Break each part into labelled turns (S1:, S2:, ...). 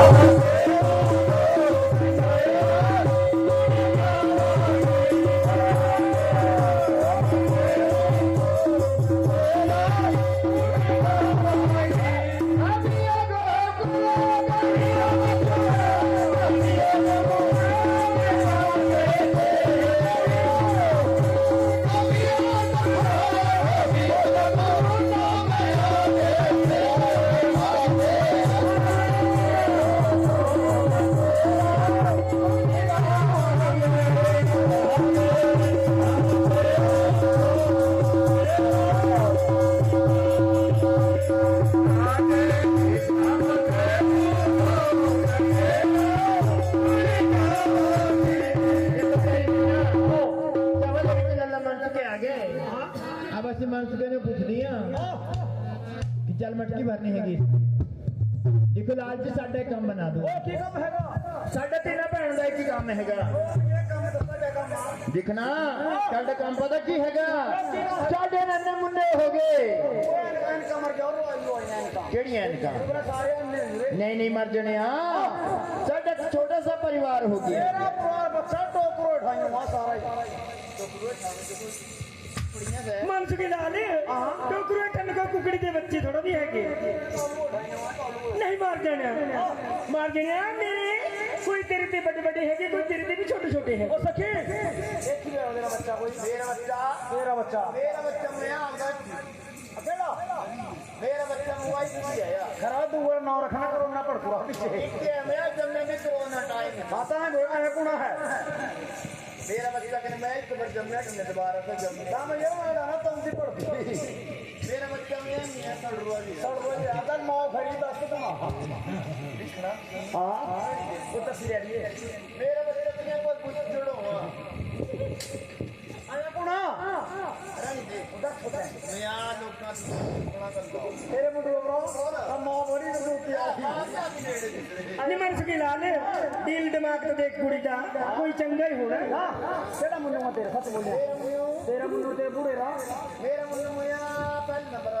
S1: Thank you.
S2: ਦਿਖਣਾ ਸਾਡੇ ਕੰਮ ਪਤਾ ਕੀ ਹੈਗਾ ਸਾਡੇ ਨੰਨੇ ਮੁੰਨੇ ਹੋ ਗਏ ਕਿਹੜੀਆਂ ਇਨਕਾਂ ਨਹੀਂ ਨਹੀਂ ਮਰ ਜਣਿਆ ਸਾਡਾ ਛੋਟਾ ਸਾ ਪਰਿਵਾਰ ਹੋ ਗਿਆ
S1: ਤੇਰਾ ਪਰਿਵਾਰ ਬੱਚਾ ਟੋਕਰੋ ਠਾਈਓ ਆ ਸਾਰਾ ਹੀ
S3: ਮਨਸ ਕੇ ਨਾਲ ਟੋਕਰੇ ਟੰਨ ਕੋ ਕੁਕੜੀ ਦੇ ਬੱਚੇ ਥੋੜਾ ਵੀ ਹੈਗੇ ਨਹੀਂ ਮਾਰ ਜਾਣਾ ਮਾਰ ਜਾਣਾ ਮੇਰੇ
S1: जितने बड़े
S2: बड़े हैं
S1: तो जितने
S2: भी छोटे छोटे हैं।
S1: ओ
S2: सखी मेरा मेरा बच्चा। बच्चा।
S1: बच्चा बच्चा है खराब हुआ ना रखना करोना
S2: पर पूरा। ठीक है माता तो है
S1: बेटा है कुणा है?
S2: मेरा बच्चा कहने मैं एक बार जमना कहने दोबारा से जमना
S1: मैं ये मैं ना तुम तो से पढ़ती
S2: मेरा बच्चा मैं मियाँ सड़ रहा है सड़ रहा है
S1: अगर आता माओ बात से तुम देखना हाँ। वो तस्वीर आ रही है
S2: मेरा बच्चा तुझे पर कुछ जोड़ो हाँ
S1: आया पुणा
S2: अरे दे
S1: खुदा खुदा
S2: मैं आ लोग का पुणा कर दो तेरे मुंडो ब्रो हम माँ बड़ी ने
S1: रोटी आ अनि मन से ला ले दिल दिमाग तो
S2: देख कुड़ी दा कोई चंगा ही होना हाँ तेरा
S1: मुंडो मैं
S2: तेरे
S1: सच बोले तेरा मुंडो तेरे
S2: बूढ़े रा
S1: मेरा
S2: मुंडो मैं पहले नंबर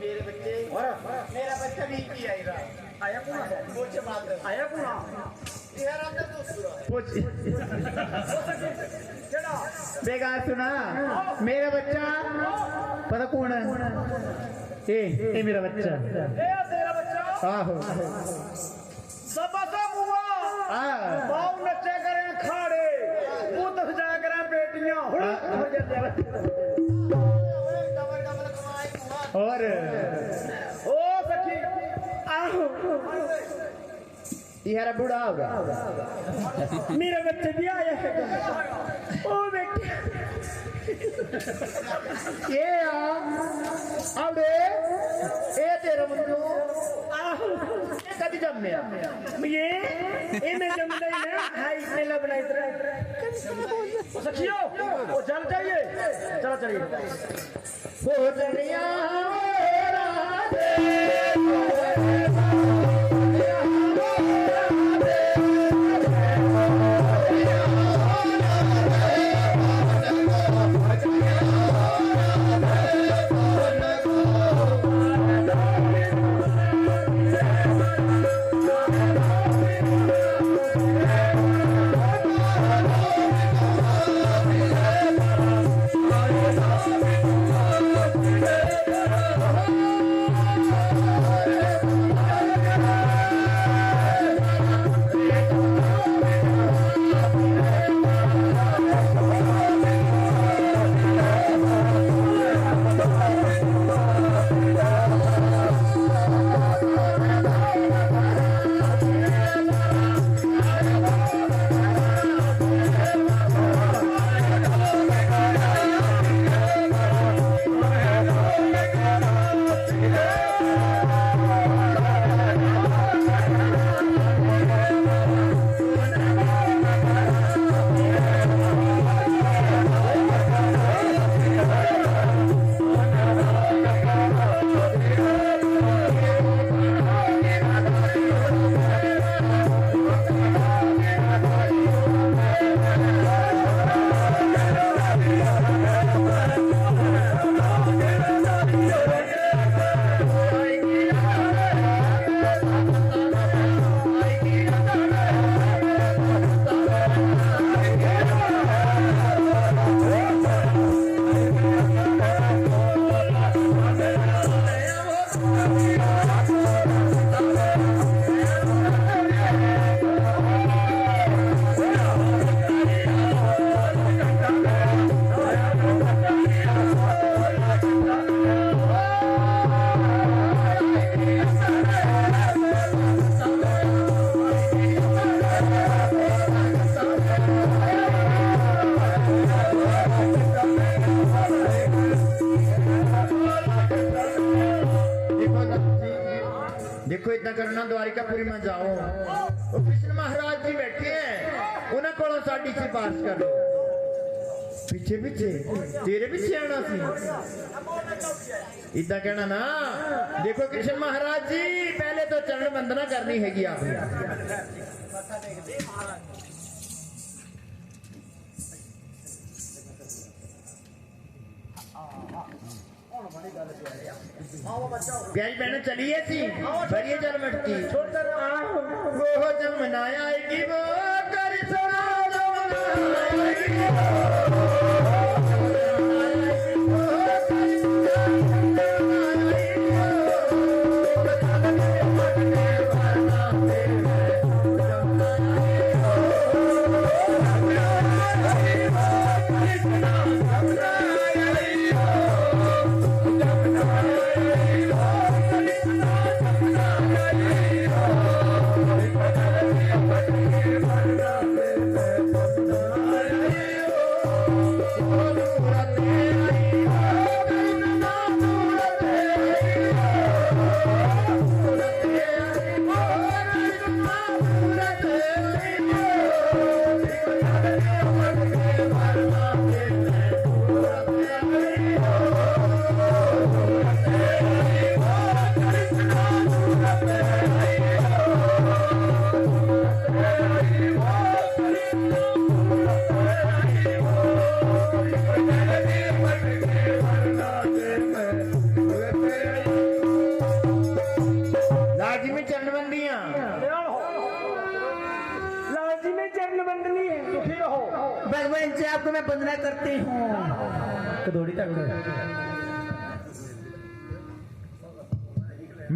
S2: मेरे
S1: बच्चे मेरा
S2: बच्चा भी
S1: की आया
S2: कुछ बात आया
S3: तो
S1: कुछ
S2: बेकार सुना। मेरा बच्चा। पता कौन है? ए ए मेरा बच्चा।
S1: ए तेरा बच्चा।
S2: आहो।
S1: मुआ
S2: आ।
S1: नचे करे
S2: खाड़े।
S1: पुत करे
S3: बेटियाँ
S2: यार बूढ़ा होगा।
S3: मेरा बच्चा भी आया है। ओ बेटे।
S2: ये आ आ अबे ये तेरे मुंडो।
S3: आ
S2: कभी जम में
S3: ये ये मैं जम नहीं ना। भाई इतने लब नहीं
S1: इतने सखियो, ओ चल जाइए। चलो चलिए
S2: ओ दरिया राधे। साड़ी सिफारिश कर लो पीछे पीछे तेरे पीछे आना सी इतना कहना ना देखो कृष्ण महाराज जी पहले तो चरण वंदना करनी हैगी आपने प्यारी बहन चलिए सी भरिए जल मटकी वो जमुना आएगी वो कर सुना जमुना आएगी लाजी में चरण बंदियाँ
S3: लाल जी में चरण बंदनी है
S1: सुखी रहो।
S2: भगवान जी आपको मैं वंदना करती हूँ। कदोड़ी तक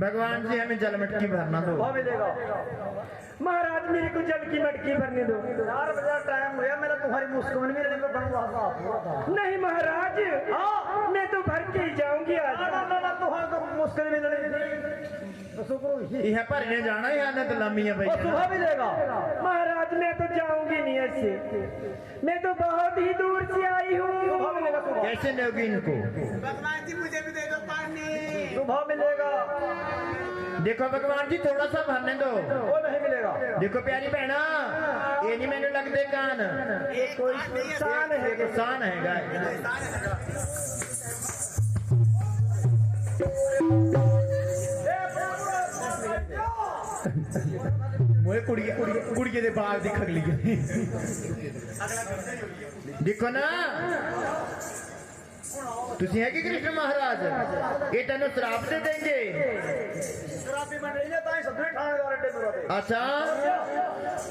S2: भगवान जी हमें जल मटकी भरना दो।
S3: महाराज मेरे को जल की मटकी भरने दो।
S1: चार बजे टाइम हुआ मेरा तुम्हारी मुस्कान बनवा था
S3: नहीं महाराज
S1: हाँ।
S3: मैं तो भर के ही जाऊँगी आज।
S1: ना ना ना तुम्हारे तो मुश्किल भी नहीं तो शुक्र हुई
S2: यह भरने जाना है आने तो लम्बी है
S1: वो
S2: भैया
S1: सुबह मिलेगा
S3: महाराज मैं तो जाऊँगी नहीं ऐसे मैं तो बहुत ही दूर से आई हूँ कैसे
S1: सुबह
S3: हूँ
S1: मिलेगा सुबह
S2: कैसे दोगे इनको
S1: सुबह मिलेगा
S2: देखो भगवान जी थोड़ा सा भरने दो
S1: वो नहीं मिलेगा
S2: देखो प्यारी बहना ये नहीं मैंने लगते कान
S1: ये कोई है
S2: है गाय ਓਏ ਕੁੜੀਏ ਕੁੜੀਏ ਦੇ ਬਾਲ ਦੀ ਖਗਲੀ ਦੇਖੋ ਨਾ। ਤੁਸੀਂ ਹੈ ਕਿ ਕ੍ਰਿਸ਼ਨ ਮਹਾਰਾਜ? ਇਹ ਤੈਨੂੰ ਸ਼ਰਾਪ ਦੇ
S1: ਦੇਣਗੇ। ਸ਼ਰਾਬੀ ਬਣ ਰਹੀ ਹੈ ਤਾਂ ਹੀ ਠਾਣੇ ਦਾ ਰੱਡੇ ਮੇਰਾ
S2: ਅੱਛਾ।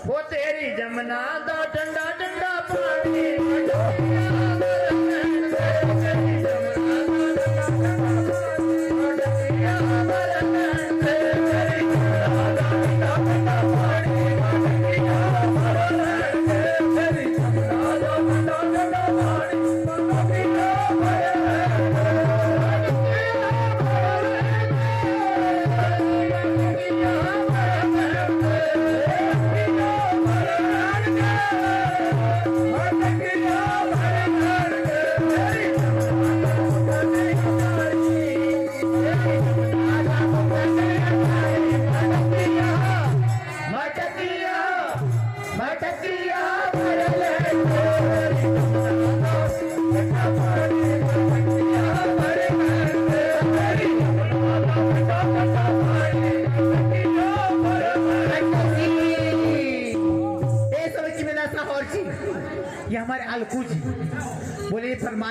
S2: ਉਹ ਤੇਰੀ ਜਮਨਾ ਦਾ ਡੰਡਾ ਡੰਡਾ ਪਾਣੀ
S4: ਡੰਡਾ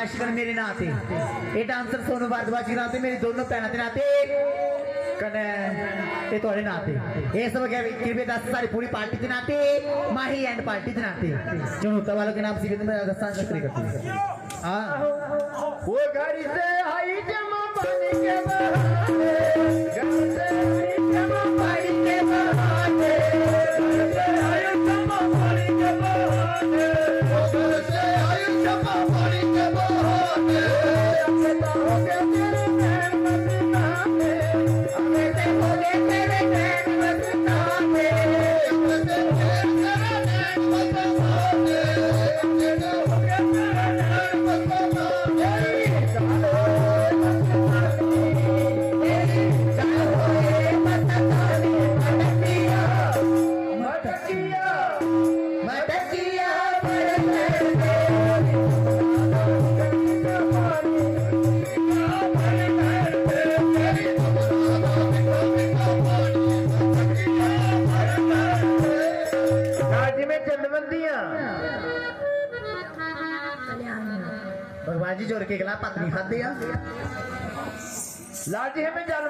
S4: कर मेरे नाते। ये डांसर सोनू भारद्वाज के नाते, मेरी दोनों भैन के नाते। कने ये थोड़े नाते। ये सब क्या कृपया दस सारी पूरी पार्टी के नाते, माही एंड पार्टी के नाते। चुनौता वालों के नाम से मैं मेरा दस्तान चक्री करती है। हाँ।
S2: वो गाड़ी से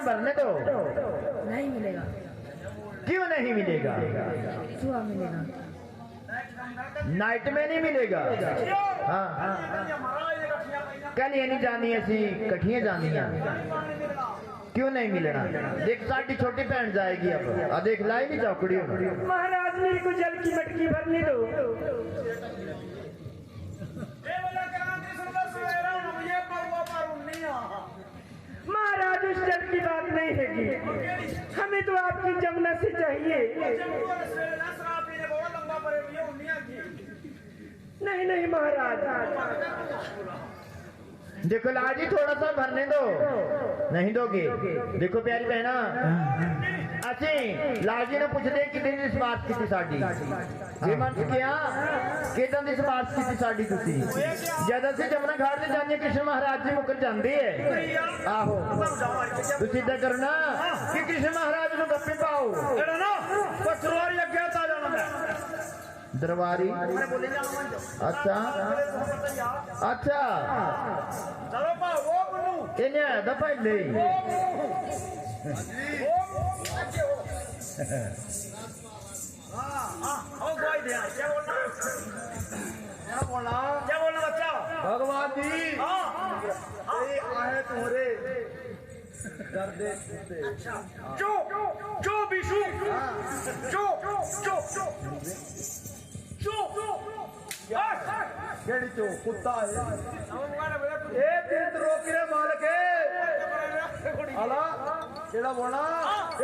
S2: जान भरने दो
S5: नहीं मिलेगा।
S2: क्यों नहीं मिलेगा?
S5: सुबह मिलेगा।
S2: नाइट में नहीं मिलेगा। हाँ हाँ कल ये नहीं जानी ऐसी कठिया जानिया क्यों नहीं मिलना देख साड़ी छोटी पहन जाएगी अब। आ देख लाई नहीं चौकड़ी
S3: महाराज मेरे को जल की मटकी भरने दो। महाराज उस जल की बात नहीं है हमें तो आपकी जमुना से चाहिए। नहीं नहीं, महाराज।
S2: देखो लाजी थोड़ा सा भरने दो। नहीं दोगे? देखो प्यारी बहना। ਅਸੀਂ ਲਾਲ ਜੀ ਨੂੰ ਪੁੱਛਦੇ ਕਿਤੇ ਦੀ ਸਿਫਾਰਿਸ਼ ਕੀਤੀ ਸਾਡੀ? ਜੇ ਮਨ ਕਿਹਾ ਕਿਦਾਂ ਦੀ ਸਿਫਾਰਿਸ਼ ਕੀਤੀ ਸਾਡੀ ਤੁਸੀਂ? ਜਦ ਅਸੀਂ ਜਮਨਾ ਘਾਟ ਤੇ ਜਾਂਦੇ ਕ੍ਰਿਸ਼ਨ ਮਹਾਰਾਜ ਜੀ ਮੁਕਰ ਜਾਂਦੇ ਐ। ਆਹੋ। ਤੁਸੀਂ ਇਦਾਂ ਕਰਨਾ ਕਿ ਕ੍ਰਿਸ਼ਨ ਮਹਾਰਾਜ ਨੂੰ ਗੱਪੇ ਪਾਓ।
S1: ਜਿਹੜਾ ਨਾ ਪਸਰਵਾਰੀ ਅੱਗੇ ਤਾਂ ਜਾਣਾ ਮੈਂ।
S2: ਦਰਬਾਰੀ। ਅੱਛਾ। ਅੱਛਾ।
S1: ਚਲੋ ਭਾਵੋ ਮੈਨੂੰ
S2: ਇਹਨੇ ਦਾ ਪਹਿਲੇ ਹੀ भगवान जी आहे
S1: तुम्हारे दर्दे जो जो विषु जो जो जो ಹೇಳಿತು ಕುತ್ತ ಏ ತಿಂತ ರೋಕಿರ ಮಾಲಕ್ಕೆ
S2: ಅಲ್ಲ
S1: ಹೇಳಬೋಣ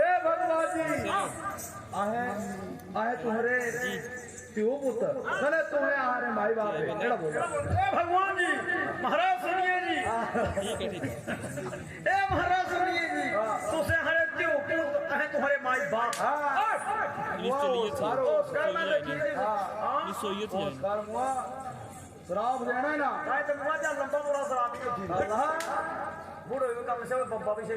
S1: ಏ गंगा जी है एड़ा बोल भगवान जी महाराज सुनिए शराब देना
S2: ना।
S1: लंबा बुरा कम बब्बा भी से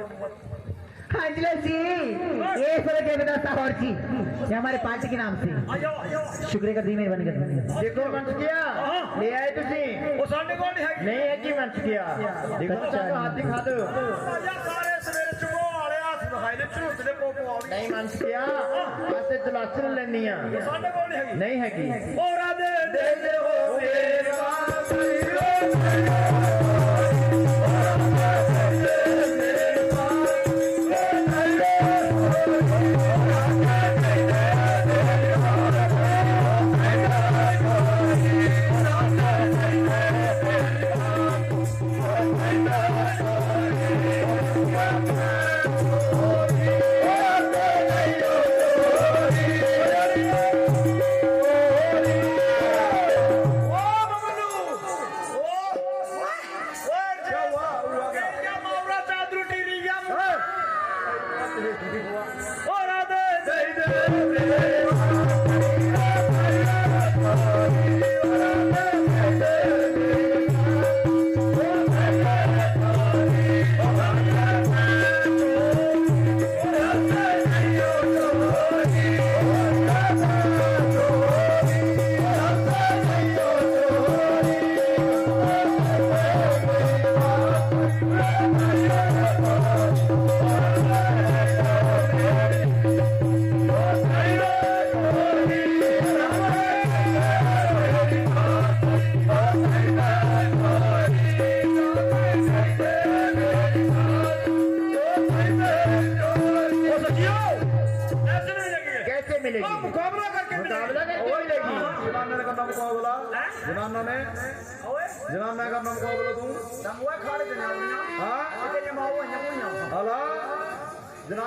S4: ये हमारे पार्टी के नाम से। शुक्रिया कर
S2: देखो मंच किया। ले आए
S1: वो सामने कौन है?
S2: नहीं है मंच किया। देखो हाथ दिखा
S1: दो। सारे सवेरे चुको झूठ दे
S2: नहीं मंच किया। सामने
S1: कौन है? नहीं है दे दे हो मेरे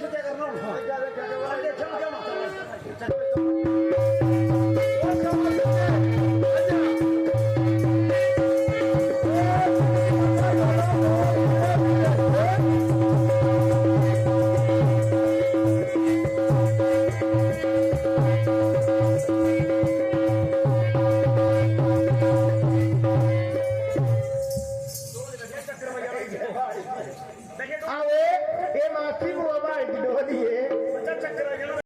S1: एक मैं देखी क्या करना